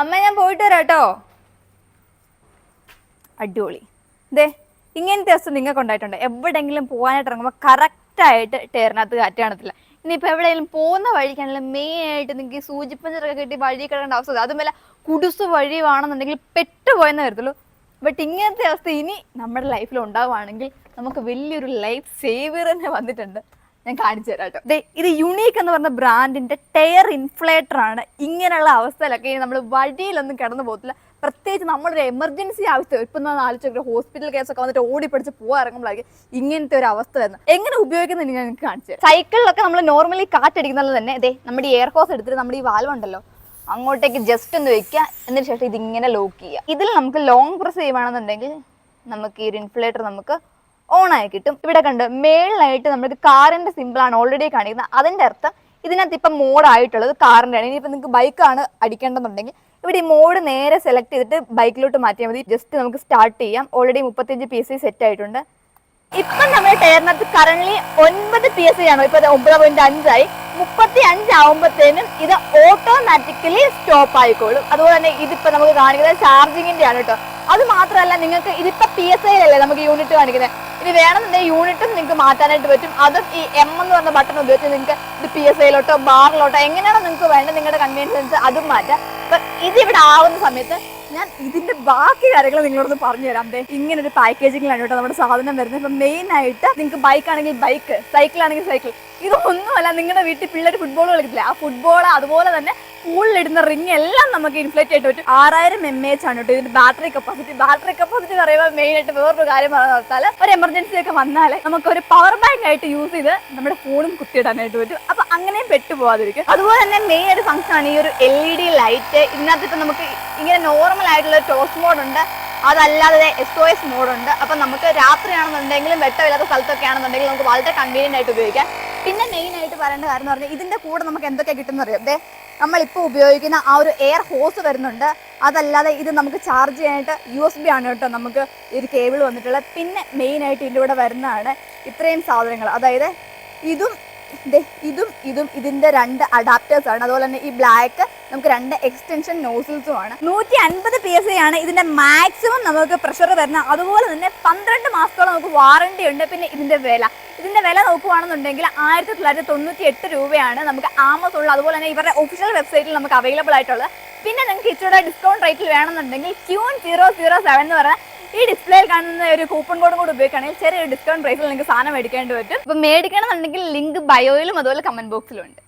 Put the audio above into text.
അമ്മ ഞാൻ പോയിട്ട് വരാം കേട്ടോ അടിപൊളി. ദേ ഇങ്ങനത്തെ അവസ്ഥ നിങ്ങൾക്ക് ഉണ്ടായിട്ടുണ്ട്. എവിടെയെങ്കിലും പോകാനായിട്ട് ഇറങ്ങുമ്പോൾ കറക്റ്റായിട്ട് ടയറിനകത്ത് കാറ്റ് കാണത്തില്ല. ഇനിയിപ്പോൾ എവിടെയെങ്കിലും പോകുന്ന വഴിക്കാണെങ്കിലും മെയിൻ ആയിട്ട് നിങ്ങൾക്ക് സൂചിപ്പഞ്ചറൊക്കെ കിട്ടി വഴി കിടക്കേണ്ട അവസ്ഥ. അതുമല്ല കുടുസ് വഴി വേണമെന്നുണ്ടെങ്കിൽ പെട്ടുപോയെന്ന് വരത്തുള്ളൂ. ബട്ട് ഇങ്ങനത്തെ അവസ്ഥ ഇനി നമ്മുടെ ലൈഫിൽ ഉണ്ടാവുകയാണെങ്കിൽ നമുക്ക് വലിയൊരു ലൈഫ് സേവിയർ തന്നെ വന്നിട്ടുണ്ട്. ഞാൻ കാണിച്ചു തരാം കേട്ടോ. ദേ ഇത് യുണീക്ക് എന്ന് പറഞ്ഞ ബ്രാൻഡിന്റെ ടയർ ഇൻഫ്ലേറ്റർ ആണ് ഇങ്ങനെയുള്ള അവസ്ഥയിലൊക്കെ നമ്മൾ വഴിയിലൊന്നും കിടന്നു പോകത്തില്ല. പ്രത്യേകിച്ച് നമ്മളൊരു എമർജൻസി ആവശ്യം ഇപ്പം നമ്മൾ ആലോചിച്ചു ഹോസ്പിറ്റൽ കേസൊക്കെ വന്നിട്ട് ഓടിപ്പിടിച്ച് പോകാൻ ഇറങ്ങുമ്പോഴായിരിക്കും ഇങ്ങനത്തെ ഒരു അവസ്ഥ വരുന്നത്. എങ്ങനെ ഉപയോഗിക്കുന്നത് ഞാൻ നിങ്ങൾക്ക് കാണിച്ചു സൈക്കിളിലൊക്കെ നമ്മൾ നോർമലി കാറ്റടിക്കുന്നത് തന്നെ ദേ നമ്മുടെ ഈ എയർ ഹോസ് എടുത്തിട്ട് നമ്മുടെ ഈ വാൽവ് ഉണ്ടല്ലോ അങ്ങോട്ടേക്ക് ജസ്റ്റ് ഒന്ന് വെക്കുക എന്നിട്ട് ശേഷം ഇതിങ്ങനെ ലോക്ക് ചെയ്യുക. ഇതിൽ നമുക്ക് ലോങ് പ്രസ് ചെയ്യുവാണെന്നുണ്ടെങ്കിൽ നമുക്ക് ഈ ഒരു ഇൻഫ്ലേറ്റർ നമുക്ക് ഓൺ ആയി കിട്ടും. ഇവിടെ കണ്ട് മേളിലായിട്ട് നമ്മൾക്ക് കാറിന്റെ സിമ്പിളാണ് ഓൾറെഡി കാണിക്കുന്നത്. അതിന്റെ അർത്ഥം ഇതിനകത്ത് ഇപ്പം മോഡ് ആയിട്ടുള്ളത് കാറിന്റെ ആണ്. ഇനിയിപ്പോൾ നിങ്ങൾക്ക് ബൈക്കാണ് അടിക്കേണ്ടതുണ്ടെങ്കിൽ ഇവിടെ ഈ മോഡ് നേരെ സെലക്ട് ചെയ്തിട്ട് ബൈക്കിലോട്ട് മാറ്റിയാൽ മതി. ജസ്റ്റ് നമുക്ക് സ്റ്റാർട്ട് ചെയ്യാം. ഓൾറെഡി മുപ്പത്തിയഞ്ച് പി എസ് സെറ്റ് ആയിട്ടുണ്ട്. ഇപ്പം നമ്മൾ ടയറിനകത്ത് കറന്റ് ഒൻപത് പി എസ് ആണ്? ഇപ്പൊ ഒമ്പത് പോയിന്റ് അഞ്ചായി. മുപ്പത്തി അഞ്ചാവുമ്പോഴത്തേനും ഇത് ഓട്ടോമാറ്റിക്കലി സ്റ്റോപ്പ് ആയിക്കോളും. അതുപോലെ തന്നെ ഇതിപ്പോ നമുക്ക് കാണിക്കുന്നത് ചാർജിങ്ങിന്റെ ആണ് കേട്ടോ. അത് മാത്രമല്ല നിങ്ങൾക്ക് ഇതിപ്പോ പി എസ് ഐയിലല്ലേ നമുക്ക് യൂണിറ്റ് കാണിക്കുന്നത്. ഇനി വേണമെന്നുണ്ടെങ്കിൽ യൂണിറ്റും നിങ്ങൾക്ക് മാറ്റാനായിട്ട് പറ്റും. അതും ഈ എം എന്ന് പറഞ്ഞ ബട്ടൺ ഉപയോഗിച്ച് നിങ്ങൾക്ക് ഇത് പി എസ് ഐയിലോട്ടോ ബാറിലോട്ടോ എങ്ങനെയാണോ നിങ്ങൾക്ക് വേണ്ടത് നിങ്ങളുടെ കൺവീനിയൻസ് അനുസരിച്ച് അതും മാറ്റാം. ഇതിവിടെ ആവുന്ന സമയത്ത് ഞാൻ ഇതിന്റെ ബാക്കി കാര്യങ്ങൾ നിങ്ങളോട് പറഞ്ഞു തരാം. അതെ ഇങ്ങനെ ഒരു പാക്കേജിങ്ങിലാണ് കേട്ടോ നമ്മുടെ സാധനം വരുന്നത്. ഇപ്പൊ മെയിൻ ആയിട്ട് നിങ്ങൾക്ക് ബൈക്ക് ആണെങ്കിൽ ബൈക്ക് സൈക്കിൾ ആണെങ്കിൽ സൈക്കിൾ ഇതൊന്നുമല്ല നിങ്ങളുടെ വീട്ടിൽ പിള്ളേർ ഫുട്ബോൾ കളിക്കില്ല ആ ഫുട്ബോൾ അതുപോലെ തന്നെ പൂളിലിടുന്ന റിങ് എല്ലാം നമുക്ക് ഇൻഫ്ലേറ്റ് ആയിട്ട് പറ്റും. ആറായിരം എം എച്ച് ആണ് കേട്ടോ. ഇതിന്റെ ബാറ്ററി കപ്പാസിറ്റി ബാറ്ററി കപ്പാസിറ്റി പറയുമ്പോൾ മെയിൻ ആയിട്ട് വേറൊരു കാര്യം പറഞ്ഞു ഒരു എമർജൻസി ഒക്കെ വന്നാൽ നമുക്ക് ഒരു പവർ ബാങ്ക് ആയിട്ട് യൂസ് ചെയ്ത് നമ്മുടെ ഫോണും കുത്തിയിടാനായിട്ട് പറ്റും. അപ്പൊ അങ്ങനെയും പെട്ടു പോകാതിരിക്കും അതുപോലെ തന്നെ മെയിൻ ഒരു ഫംഗ്ഷൻ ആണ് ഈ ഒരു എൽ ഇ ഡി ലൈറ്റ് ഇതിനകത്ത് ഇപ്പൊ നമുക്ക് ഇങ്ങനെ നോർമൽ ആയിട്ടുള്ള ടോസ് മോഡ് ഉണ്ട്. അതല്ലാതെ എസ് ഒ എസ് മോഡ് ഉണ്ട്. അപ്പൊ നമുക്ക് രാത്രിയാണെന്നുണ്ടെങ്കിലും വെട്ടമില്ലാത്ത സ്ഥലത്തൊക്കെ ആണെന്നുണ്ടെങ്കിൽ നമുക്ക് വളരെ കൺവീനിയന്റ് ആയിട്ട് ഉപയോഗിക്കാം. പിന്നെ മെയിൻ ആയിട്ട് പറയേണ്ട കാര്യം എന്ന് പറഞ്ഞാൽ ഇതിന്റെ കൂടെ നമുക്ക് എന്തൊക്കെ കിട്ടുന്ന അറിയാം? ദേ നമ്മളിപ്പോൾ ഉപയോഗിക്കുന്ന ആ ഒരു എയർ ഹോസ് വരുന്നുണ്ട്. അതല്ലാതെ ഇത് നമുക്ക് ചാർജ് ചെയ്യാനായിട്ട് യു എസ് ബി ആണ് കേട്ടോ. നമുക്ക് ഒരു കേബിൾ വന്നിട്ടുള്ളത്. പിന്നെ മെയിൻ ആയിട്ട് ഇതിന്റെ കൂടെ വരുന്നതാണ് ഇത്രയും സാധനങ്ങൾ. അതായത് ഇതും ഇതും ഇതും ഇതിന്റെ രണ്ട് അഡാപ്റ്റേഴ്സ് ആണ്. അതുപോലെ തന്നെ ഈ ബ്ലാക്ക് നമുക്ക് രണ്ട് എക്സ്റ്റൻഷൻ നോസിൽസും ആണ്. നൂറ്റി അൻപത് പി എസ് ആണ് ഇതിന്റെ മാക്സിമം നമുക്ക് പ്രഷർ വരുന്നത് അതുപോലെ തന്നെ പന്ത്രണ്ട് മാസത്തോളം നമുക്ക് വാറണ്ടി ഉണ്ട്. പിന്നെ ഇതിന്റെ വില. ഇതിന്റെ വില നോക്കുകയാണെന്നുണ്ടെങ്കിൽ ആയിരത്തി തൊള്ളായിരത്തി തൊണ്ണൂറ്റി എട്ട് രൂപയാണ് നമുക്ക് ആമസോണിൽ അതുപോലെ തന്നെ ഇവരുടെ ഒഫീഷ്യൽ വെബ്സൈറ്റിൽ നമുക്ക് അവൈലബിൾ ആയിട്ടുള്ളത്. പിന്നെ നിങ്ങൾക്ക് ഇച്ചിരി ഡിസ്കൗണ്ട് റേറ്റിൽ വേണമെന്നുണ്ടെങ്കിൽ ക്യൂൺ സീറോ സീറോ സെവൻ എന്ന് പറയുന്ന ഈ ഡിസ്പ്ലേയിൽ കാണുന്ന ഒരു കൂപ്പൺ കോഡും കൂടി ഉപയോഗിക്കുകയാണെങ്കിൽ ചെറിയൊരു ഡിസ്കൗണ്ട് പ്രൈസിൽ നിങ്ങൾക്ക് സാധനം മേടിക്കേണ്ടി പറ്റും. അപ്പോൾ മേടിക്കണമെന്നുണ്ടെങ്കിൽ ലിങ്ക് ബയോയിലും അതുപോലെ കമന്റ് ബോക്സിലും ഉണ്ട്.